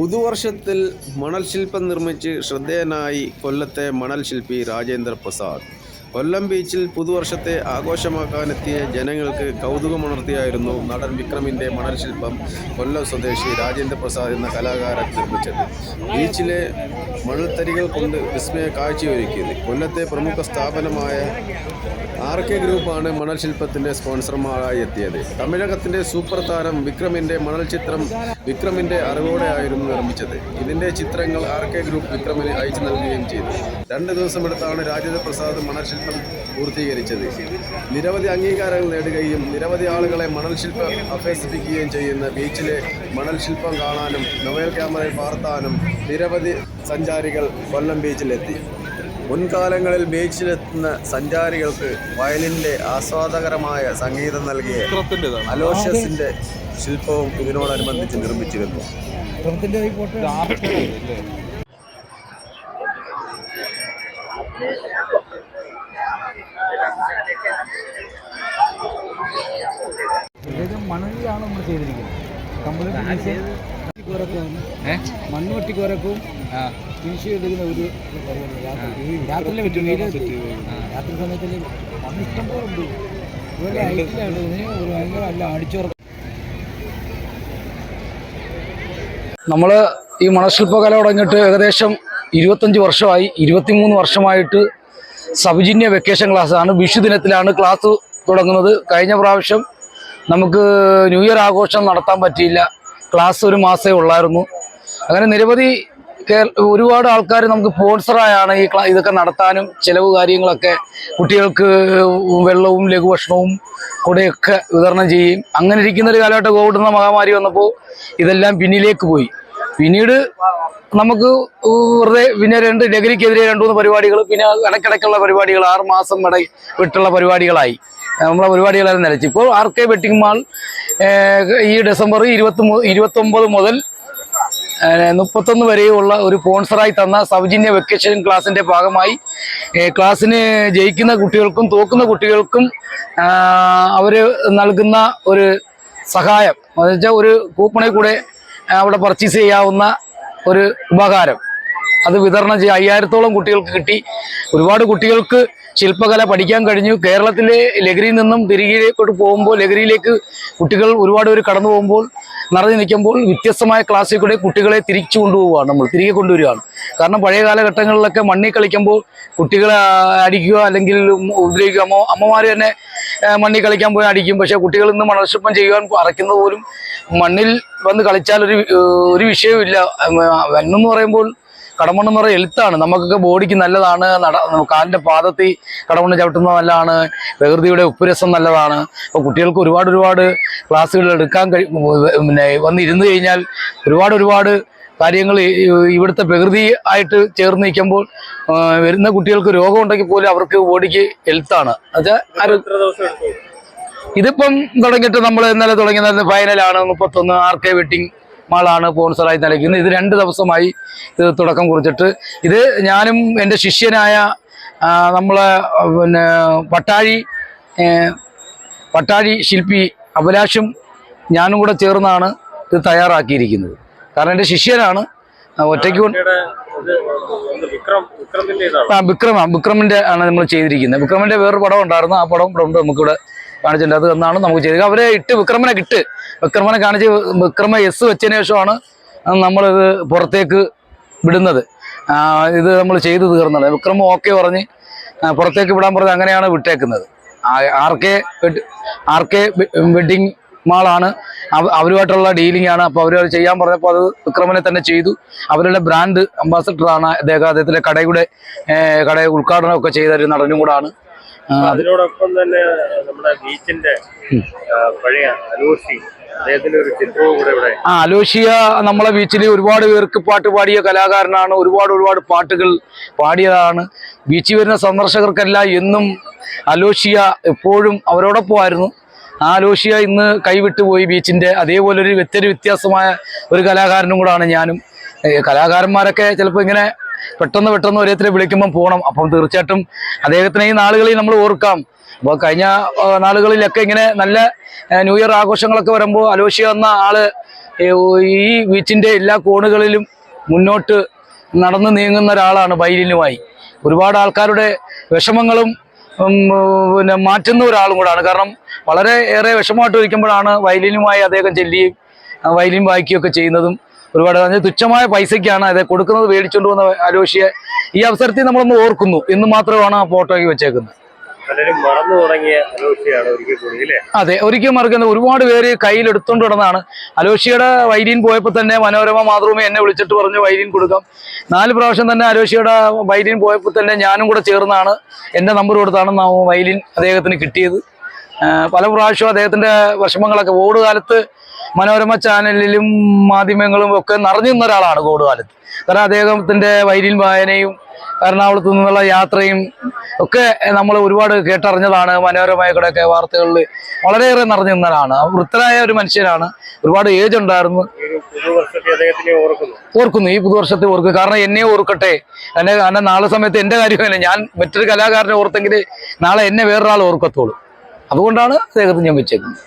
പുതുവർഷത്തിൽ മണൽ ശില്പം നിർമ്മിച്ച് ശ്രദ്ധേയനായി കൊല്ലത്തെ മണൽ ശില്പി രാജേന്ദ്ര പ്രസാദ് കൊല്ലം ബീച്ചിൽ പുതുവർഷത്തെ ആഘോഷമാക്കാനെത്തിയ ജനങ്ങൾക്ക് കൗതുകമുണർത്തിയായിരുന്നു നടൻ വിക്രമിന്റെ മണൽ ശില്പം കൊല്ലം സ്വദേശി രാജേന്ദ്ര പ്രസാദ് എന്ന കലാകാരൻ നിർമ്മിച്ചത്. ബീച്ചിലെ മണൽത്തരികൾ കൊണ്ട് വിസ്മയ കാഴ്ചയൊരുക്കിയത്. കൊല്ലത്തെ പ്രമുഖ സ്ഥാപനമായ ആർ കെ ഗ്രൂപ്പാണ് മണൽ ശില്പത്തിന്റെ സ്പോൺസർമാരായി എത്തിയത്. തമിഴകത്തിന്റെ സൂപ്പർ താരം വിക്രമിന്റെ മണൽ ചിത്രം വിക്രമിന്റെ അറിവോടെയായിരുന്നു നിർമ്മിച്ചത്. ഇതിന്റെ ചിത്രങ്ങൾ ആർ കെ ഗ്രൂപ്പ് വിക്രമിന് അയച്ചു നൽകുകയും ചെയ്തു. രണ്ട് ദിവസമെടുത്താണ് രാജേന്ദ്ര പ്രസാദ് മണൽ ശില്പം പൂർത്തീകരിച്ചത്. നിരവധി അംഗീകാരങ്ങൾ നേടുകയും നിരവധി ആളുകളെ മണൽ ശില്പം അഭ്യസിപ്പിക്കുകയും ചെയ്യുന്ന ബീച്ചിലെ മണൽ ശില്പം കാണാനും മൊബൈൽ ക്യാമറയിൽ പാർത്താനും നിരവധി സഞ്ചാരികൾ കൊല്ലം ബീച്ചിലെത്തി. മുൻകാലങ്ങളിൽ ബീച്ചിലെത്തുന്ന സഞ്ചാരികൾക്ക് വയലിന്റെ ആസ്വാദകരമായ സംഗീതം നൽകിയ അലോഷ്യസിന്റെ ശില്പവും ഇതിനോടനുബന്ധിച്ച് നിർമ്മിച്ചിരുന്നു ക്രമത്തിന്റെ ഈ പോട്ടെ ഇത് മണലിലാണ് നമ്മൾ ചെയ്തിരിക്കുന്നത്. കംപ്ലീറ്റ് മണ്ണ് വെട്ടിക്കോരക്കും ഫിനിഷ് ചെയ്തിരിക്കുന്ന ഒരു രാത്രി രാത്രിയിലെ പറ്റും രാത്രി? സമയത്തിൽ മണ്ണ് ഇഷ്ടം പോലെ ഉണ്ട്. ഇവരുടെ ഐറ്റിലാണ് ഇതിന് ഒരു ഭയങ്കര അല്ല അടിച്ചുറക്കും നമ്മൾ ഈ മണശില്പകല തുടങ്ങിയിട്ട് ഏകദേശം ഇരുപത്തഞ്ച് വർഷമായി ഇരുപത്തിമൂന്ന് വർഷമായിട്ട് സൗജന്യ വെക്കേഷൻ ക്ലാസ്സാണ് വിഷു ദിനത്തിലാണ് ക്ലാസ് തുടങ്ങുന്നത്. കഴിഞ്ഞ പ്രാവശ്യം നമുക്ക് ന്യൂ ഇയർ ആഘോഷം നടത്താൻ പറ്റിയില്ല. ക്ലാസ് ഒരു മാസമേ ഉള്ളായിരുന്നു. അങ്ങനെ നിരവധി ഒരുപാട് ആൾക്കാർ നമുക്ക് സ്പോൺസറായാണ് ഈ ഇതൊക്കെ നടത്താനും ചിലവ് കാര്യങ്ങളൊക്കെ കുട്ടികൾക്ക് വെള്ളവും ലഘുഭക്ഷണവും കൂടെയൊക്കെ വിതരണം ചെയ്യും. അങ്ങനെ ഇരിക്കുന്ന ഒരു കാലഘട്ടം കോവിഡ് എന്ന മഹാമാരി വന്നപ്പോൾ ഇതെല്ലാം പിന്നിലേക്ക് പോയി. പിന്നീട് നമുക്ക് വെറുതെ പിന്നെ രണ്ട് ലഹരിക്കെതിരെ രണ്ടു മൂന്ന് പരിപാടികൾ പിന്നെ ഇടയ്ക്കിടയ്ക്കുള്ള പരിപാടികൾ ആറ് മാസം ഇട വിട്ടുള്ള പരിപാടികളായി. നമ്മളെ പരിപാടികളെല്ലാം നിലച്ചു. ഇപ്പോൾ ആർ കെ വെട്ടിംഗ് മാൾ ഈ ഡിസംബർ ഇരുപത്തി ഇരുപത്തൊമ്പത് മുതൽ മുപ്പത്തൊന്ന് വരെയുള്ള ഒരു സ്പോൺസറായി തന്ന സൗജന്യ വെക്കേഷൻ ക്ലാസിന്റെ ഭാഗമായി ക്ലാസ്സിന് ജയിക്കുന്ന കുട്ടികൾക്കും തോക്കുന്ന കുട്ടികൾക്കും അവർ നൽകുന്ന ഒരു സഹായം. എന്ന് വെച്ചാൽ ഒരു കൂപ്പണിൽ കൂടെ അവിടെ പർച്ചേസ് ചെയ്യാവുന്ന ഒരു ഉപകാരം അത് വിതരണം ചെയ്യുക അയ്യായിരത്തോളം കുട്ടികൾക്ക് കിട്ടി. ഒരുപാട് കുട്ടികൾക്ക് ശില്പകല പഠിക്കാൻ കഴിഞ്ഞു. കേരളത്തിലെ ലഹരിയിൽ നിന്നും തിരികിലേക്കോട്ട് പോകുമ്പോൾ ലഹരിയിലേക്ക് കുട്ടികൾ ഒരുപാട് പേര് കടന്നു പോകുമ്പോൾ നിറഞ്ഞു നിൽക്കുമ്പോൾ വ്യത്യസ്തമായ ക്ലാസ്സിൽ കൂടെ കുട്ടികളെ തിരിച്ചു കൊണ്ടുപോവുകയാണ് നമ്മൾ തിരികെ കൊണ്ടുവരികയാണ്. കാരണം പഴയ കാലഘട്ടങ്ങളിലൊക്കെ മണ്ണിൽ കളിക്കുമ്പോൾ കുട്ടികളെ അടിക്കുക അല്ലെങ്കിൽ ഉപദ്രവിക്കുക അമ്മ അമ്മമാർ തന്നെ മണ്ണിൽ കളിക്കാൻ പോയി അടിക്കും. പക്ഷേ കുട്ടികൾ ഇന്ന് മണൽശില്പം ചെയ്യുവാൻ അറയ്ക്കുന്നത് പോലും മണ്ണിൽ വന്ന് കളിച്ചാൽ ഒരു ഒരു വിഷയവുമില്ല. വെണ്ണെന്ന് പറയുമ്പോൾ കടമണ്ണെന്ന് പറയുന്നത് എളുത്താണ് നമുക്കൊക്കെ ബോഡിക്ക് നല്ലതാണ്. നട കാലിന്റെ പാദത്തിൽ കടമണ്ണ് ചവിട്ടുന്നത് നല്ലതാണ്. പ്രകൃതിയുടെ ഉപ്പുരസം നല്ലതാണ്. അപ്പോൾ കുട്ടികൾക്ക് ഒരുപാട് ഒരുപാട് ക്ലാസ്സുകൾ എടുക്കാൻ കഴി പിന്നെ വന്നിരുന്ന് കഴിഞ്ഞാൽ ഒരുപാട് ഒരുപാട് കാര്യങ്ങൾ ഇവിടുത്തെ പ്രകൃതി ആയിട്ട് ചേർന്ന് നിൽക്കുമ്പോൾ വരുന്ന കുട്ടികൾക്ക് രോഗം ഉണ്ടെങ്കിൽ പോലും അവർക്ക് ബോഡിക്ക് ഹെൽത്താണ് എന്നുവെച്ചാൽ ഇതിപ്പം തുടങ്ങിയിട്ട് നമ്മൾ ഇന്നലെ തുടങ്ങിയത് ഫൈനലാണ് മുപ്പത്തൊന്ന് ആർ കെ വെട്ടിംഗ് മാളാണ് സ്പോൺസറായി നൽകുന്നത് ഇത് രണ്ട് ദിവസമായി ഇത് തുടക്കം കുറിച്ചിട്ട്. ഇത് ഞാനും എന്റെ ശിഷ്യനായ നമ്മളെ പിന്നെ പട്ടാഴി പട്ടാഴി ശില്പി അഭിലാഷും ഞാനും കൂടെ ചേർന്നാണ് ഇത് തയ്യാറാക്കിയിരിക്കുന്നത്. കാരണം എന്റെ ശിഷ്യനാണ്. ഒറ്റയ്ക്ക് ആ വിക്രമ വിക്രമിന്റെ ആണ് നമ്മൾ ചെയ്തിരിക്കുന്നത്. വിക്രമിന്റെ വേറൊരു പടം ഉണ്ടായിരുന്നു. ആ പടം ഇവിടെ ഉണ്ട് നമുക്കിവിടെ കാണിച്ചിട്ടുണ്ട്. അത് എന്നാണ് നമുക്ക് ചെയ്തത്. അവരെ ഇട്ട് വിക്രമനെ ഇട്ട് വിക്രമനെ കാണിച്ച് വിക്രമ എസ് വെച്ചതിന് ശേഷമാണ് നമ്മളിത് പുറത്തേക്ക് വിടുന്നത്. ഇത് നമ്മൾ ചെയ്തു തീർന്നത്. വിക്രമ ഓക്കെ പറഞ്ഞ് പുറത്തേക്ക് വിടാൻ പറഞ്ഞ് അങ്ങനെയാണ് വിട്ടേക്കുന്നത്. R K R K wedding മാളാണ് അവരുമായിട്ടുള്ള ഡീലിംഗ് ആണ് അപ്പോൾ അവർ ചെയ്യാൻ പറഞ്ഞപ്പോൾ അത് വിക്രമനെ തന്നെ ചെയ്തു. അവരുടെ ബ്രാൻഡ് അംബാസഡറാണ് അദ്ദേഹം. അദ്ദേഹത്തിന്റെ കടയുടെ ഏഹ്, കട ഉദ്ഘാടനം ഒക്കെ ചെയ്ത ഒരു നടനും കൂടാണ്. അതിനോടൊപ്പം തന്നെ നമ്മുടെ ബീച്ചിന്റെ പഴയ അലോഷി ആ അലോഷിയ നമ്മളെ ബീച്ചിൽ ഒരുപാട് പേർക്ക് പാട്ട് പാടിയ കലാകാരനാണ്. ഒരുപാട് ഒരുപാട് പാട്ടുകൾ പാടിയതാണ്. ബീച്ചിൽ വരുന്ന സന്ദർശകർക്കെല്ലാം എന്നും അലോഷിയ എപ്പോഴും അവരോടൊപ്പമായിരുന്നു. ആ അലോഷിയ ഇന്ന് കൈവിട്ടുപോയി ബീച്ചിന്റെ. അതേപോലെ ഒരു വ്യത്യാസമായ ഒരു കലാകാരനും കൂടാണ് ഞാനും. കലാകാരന്മാരൊക്കെ ചിലപ്പോൾ ഇങ്ങനെ പെട്ടെന്ന് പെട്ടെന്ന് ഒരേത്തിൽ വിളിക്കുമ്പോൾ പോകണം അപ്പം തീർച്ചയായിട്ടും അദ്ദേഹത്തിനെ ഈ നാളുകളിൽ നമ്മൾ ഓർക്കാം. അപ്പോൾ കഴിഞ്ഞ നാളുകളിലൊക്കെ ഇങ്ങനെ നല്ല ന്യൂ ഇയർ ആഘോഷങ്ങളൊക്കെ വരുമ്പോൾ അലോഷ്യ എന്ന ആൾ ഈ ബീച്ചിന്റെ എല്ലാ കോണുകളിലും മുന്നോട്ട് നടന്നു നീങ്ങുന്ന ഒരാളാണ് ബൈലിനുമായി ഒരുപാട് ആൾക്കാരുടെ വിഷമങ്ങളും പിന്നെ മാറ്റുന്ന ഒരാളും കൂടാണ്. കാരണം വളരെ ഏറെ വിഷമമായിട്ട് ഇരിക്കുമ്പോഴാണ് വയലിനുമായി അദ്ദേഹം ചെല്ലുകയും ആ, വയലിൻ വായിക്കുകയൊക്കെ ചെയ്യുന്നതും ഒരുപാട് തുച്ഛമായ പൈസയ്ക്കാണ് അത് കൊടുക്കുന്നത്. മേടിച്ചുകൊണ്ട് വന്ന അലോഷിയെ ഈ അവസരത്തിൽ നമ്മളൊന്ന് ഓർക്കുന്നു. എന്ന് മാത്രമാണ് ആ ഫോട്ടോയ്ക്ക് വെച്ചേക്കുന്നത്. ഒരിക്കൽ അതെ ഒരിക്കലും മറക്കുന്ന ഒരുപാട് പേര് കയ്യിൽ എടുത്തോണ്ട് കിടന്നാണ് അലോഷിയുടെ വൈലിൻ പോയപ്പോൾ തന്നെ മനോരമ മാതൃഭൂമി എന്നെ വിളിച്ചിട്ട് പറഞ്ഞു വൈലിൻ കൊടുക്കാം. നാല് പ്രാവശ്യം തന്നെ അലോഷിയുടെ വൈലിൻ പോയപ്പോൾ തന്നെ ഞാനും കൂടെ ചേർന്നാണ് എന്റെ നമ്പർ കൊടുത്താണ് വൈലിൻ അദ്ദേഹത്തിന് കിട്ടിയത്. പല പ്രാവശ്യവും അദ്ദേഹത്തിന്റെ വിഷമങ്ങളൊക്കെ ഓട് കാലത്ത് മനോരമ ചാനലിലും മാധ്യമങ്ങളും ഒക്കെ നിറഞ്ഞു നിന്ന ഒരാളാണ് കാലത്ത് കാരണം അദ്ദേഹത്തിന്റെ വൈരിൽ വായനയും എറണാകുളത്ത് നിന്നുള്ള യാത്രയും ഒക്കെ നമ്മൾ ഒരുപാട് കേട്ടറിഞ്ഞതാണ്. മനോരമയുടെ കൂടെയൊക്കെ വാർത്തകളിൽ വളരെയേറെ നിറഞ്ഞു നിന്നതാണ് വൃത്തരായ ഒരു മനുഷ്യനാണ്. ഒരുപാട് ഏജ് ഉണ്ടായിരുന്നു. ഓർക്കുന്നു. ഈ പുതുവർഷത്തെ ഓർക്കും കാരണം എന്നെ ഓർക്കട്ടെ. എന്നെ കാരണം നാളെ സമയത്ത് എന്റെ കാര്യമല്ല ഞാൻ മറ്റൊരു കലാകാരനെ ഓർത്തെങ്കിൽ നാളെ എന്നെ വേറൊരാൾ ഓർക്കത്തുള്ളൂ. അതുകൊണ്ടാണ് അദ്ദേഹത്തിന് ഞാൻ വെച്ചേക്കുന്നത്.